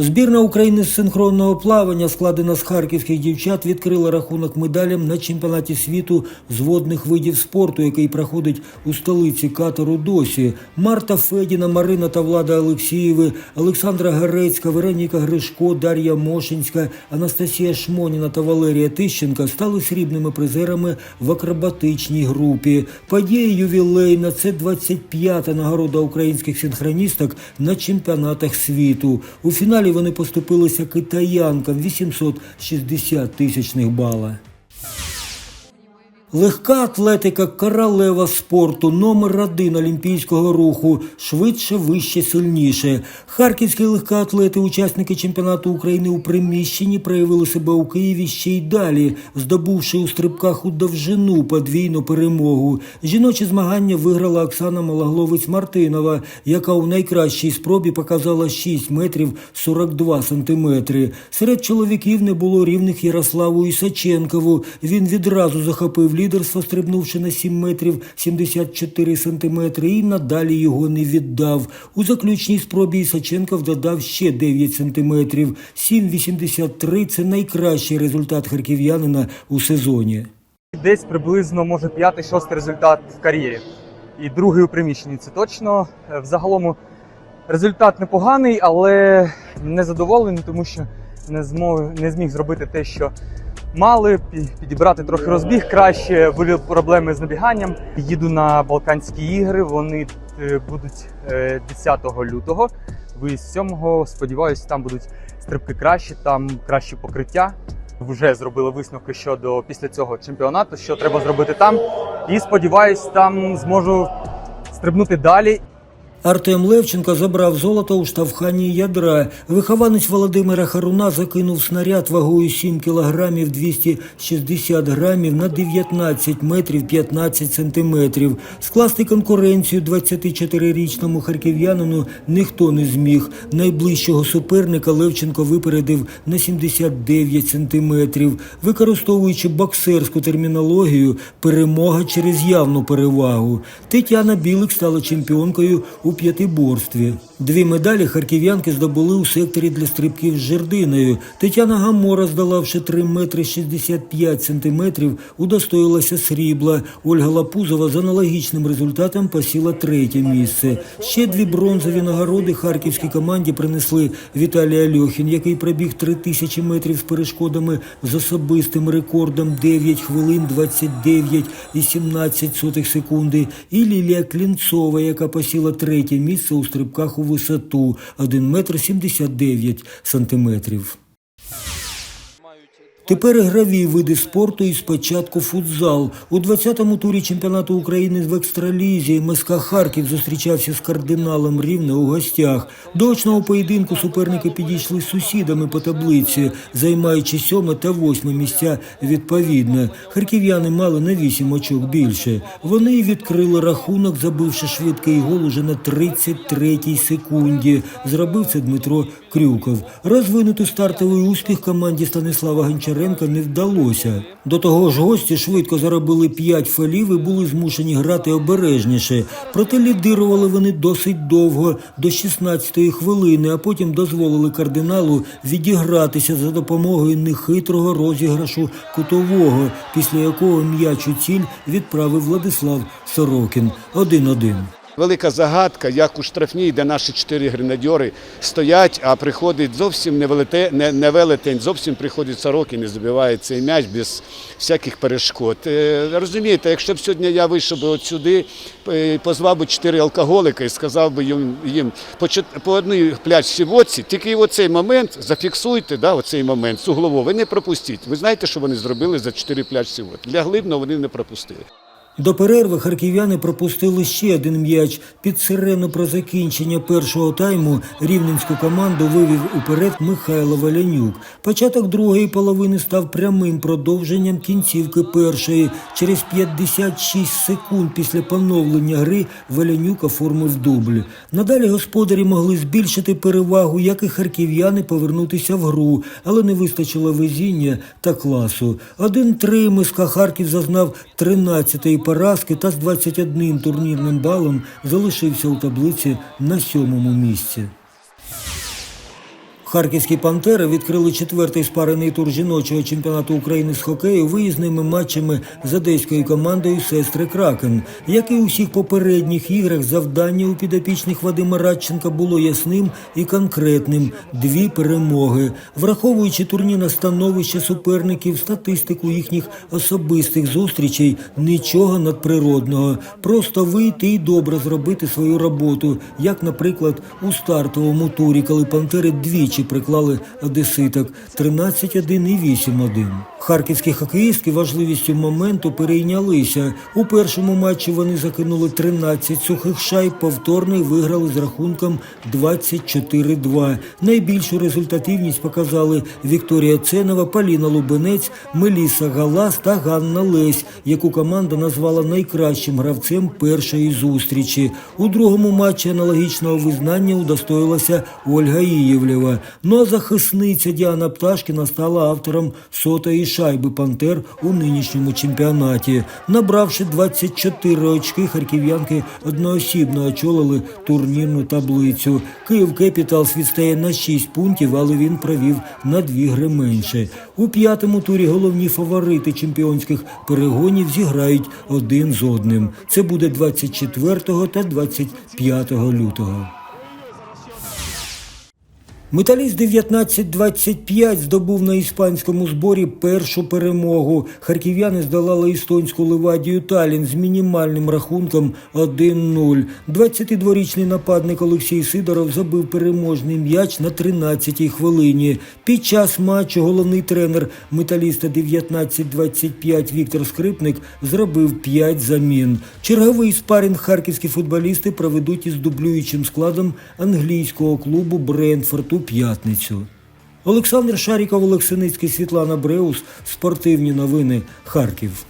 Збірна України з синхронного плавання, складена з харківських дівчат, відкрила рахунок медалям на чемпіонаті світу з водних видів спорту, який проходить у столиці Катару досі. Марта Федіна, Марина та Влада Олексієви, Олександра Герецька, Вероніка Гришко, Дар'я Мошинська, Анастасія Шмоніна та Валерія Тищенка стали срібними призерами в акробатичній групі. Подія ювілейна це 25-та нагорода українських синхроністок на чемпіонатах світу. У фіналі вони поступилися китаянкам 860 тисячних бала. Легка атлетика королева спорту, номер один олімпійського руху, швидше, вище, сильніше. Харківські легкоатлети, учасники чемпіонату України у приміщенні, проявили себе у Києві ще й далі, здобувши у стрибках у довжину подвійну перемогу. Жіночі змагання виграла Оксана Малагловець Мартинова, яка у найкращій спробі показала 6 метрів 42 сантиметри. Серед чоловіків не було рівних Ярославу Ісаченкову. Він відразу захопив лідерство, стрибнувши на 7 метрів 74 сантиметри, і надалі його не віддав. У заключній спробі Ісаченков додав ще 9 сантиметрів. 7,83 – це найкращий результат харків'янина у сезоні. Десь приблизно може п'ятий-шостий результат в кар'єрі. І другий у приміщенні це точно. Е, Взагалом результат непоганий, але не задоволений, тому що не змог, не зміг зробити те, що мали, підібрати трохи розбіг краще, були проблеми з набіганням. Їду на Балканські ігри, вони е, будуть е, 10 лютого. Ви з 7 сподіваюся, там будуть стрибки кращі, там краще покриття. Вже зробили висновки щодо після цього чемпіонату, що треба зробити там. І сподіваюсь, там зможу стрибнути далі. Артем Левченко забрав золото у штовханні ядра. Вихованець Володимира Харуна закинув снаряд вагою 7 кілограмів 260 грамів на 19 метрів 15 сантиметрів. Скласти конкуренцію 24-річному харків'янину ніхто не зміг. Найближчого суперника Левченко випередив на 79 сантиметрів. Використовуючи боксерську термінологію, перемога через явну перевагу. Тетяна Білик стала чемпіонкою у п'ятиборстві. Дві медалі харків'янки здобули у секторі для стрибків з жердиною. Тетяна Гамора, здолавши 3 метри 65 сантиметрів, удостоїлася срібла. Ольга Лапузова з аналогічним результатом посіла третє місце. Ще дві бронзові нагороди харківській команді принесли Віталій Альохін, який пробіг 3 тисячі метрів з перешкодами з особистим рекордом 9 хвилин 29 і 17 сотих секунди, і Лілія Клінцова, яка посіла третє місце у стрибках у висоту 1 метр 79 сантиметрів. Тепер ігрові види спорту і спочатку футзал. У 20-му турі чемпіонату України в екстралізі МСК Харків зустрічався з кардиналом Рівне у гостях. До очного поєдинку суперники підійшли сусідами по таблиці, займаючи сьоме та восьме місця відповідно. Харків'яни мали на вісім очок більше. Вони й відкрили рахунок, забивши швидкий гол уже на 33-й секунді. Зробив це Дмитро Крюков. Розвинути стартовий успіх команді Станислава Гончаренка не вдалося. До того ж, гості швидко заробили 5 фолів і були змушені грати обережніше. Проте лідирували вони досить довго, до 16-ї хвилини, а потім дозволили кардиналу відігратися за допомогою нехитрого розіграшу кутового, після якого м'яч у ціль відправив Владислав Сорокін. 1-1. Велика загадка, як у штрафній, де наші чотири гренадьори стоять, а приходить зовсім не, велете, не, не велетень, зовсім приходить Сорокін і не забиває цей м'яч без всяких перешкод. Е, Розумієте, якщо б сьогодні я вийшов би от сюди, позвав би чотири алкоголика і сказав би їм, їм по, по одній пляшці водці, тільки оцей момент зафіксуйте, да, оцей момент з углового, не пропустіть. Ви знаєте, що вони зробили за чотири пляшці водки? Лягли б, але вони не пропустили. До перерви харків'яни пропустили ще один м'яч. Під сирену про закінчення першого тайму рівненську команду вивів уперед Михайло Валянюк. Початок другої половини став прямим продовженням кінцівки першої. Через 56 секунд після поновлення гри Валянюк оформив дубль. Надалі господарі могли збільшити перевагу, як і харків'яни повернутися в гру, але не вистачило везіння та класу. 1-3 МСК Харків зазнав 13-ї поразки та з 21 турнірним балом залишився у таблиці на сьомому місці. Харківські пантери відкрили четвертий спарений тур жіночого чемпіонату України з хокею виїзними матчами з одеською командою сестри Кракен. Як і у всіх попередніх іграх, завдання у підопічних Вадима Радченка було ясним і конкретним дві перемоги. Враховуючи турнірне становище суперників, статистику їхніх особистих зустрічей, нічого надприродного. Просто вийти і добре зробити свою роботу, як, наприклад, у стартовому турі, коли пантери двічі приклали одеситок 13-1 і 8-1. Харківські хокеїстки важливістю моменту перейнялися. У першому матчі вони закинули 13 сухих шайб, повторно виграли з рахунком 24-2. Найбільшу результативність показали Вікторія Ценова, Поліна Лубенець, Меліса Галас та Ганна Лесь, яку команда назвала найкращим гравцем першої зустрічі. У другому матчі аналогічного визнання удостоїлася Ольга Ієвлєва. Ну а захисниця Діана Пташкіна стала автором сотої шайби Пантер у нинішньому чемпіонаті. Набравши 24 очки, харків'янки одноосібно очолили турнірну таблицю. Київ Кепіталс відстає на 6 пунктів, але він провів на 2 гри менше. У п'ятому турі головні фаворити чемпіонських перегонів зіграють один з одним. Це буде 24 та 25 лютого. Металіст 19-25 здобув на іспанському зборі першу перемогу. Харків'яни здолали естонську Левадію Талін з мінімальним рахунком 1-0. 22-річний нападник Олексій Сидоров забив переможний м'яч на 13-й хвилині. Під час матчу головний тренер металіста 19-25 Віктор Скрипник зробив 5 замін. Черговий спарінг харківські футболісти проведуть із дублюючим складом англійського клубу Брентфорд у п'ятницю. Олександр Шаріков, Олексиницький, Світлана Бреус. Спортивні новини. Харків.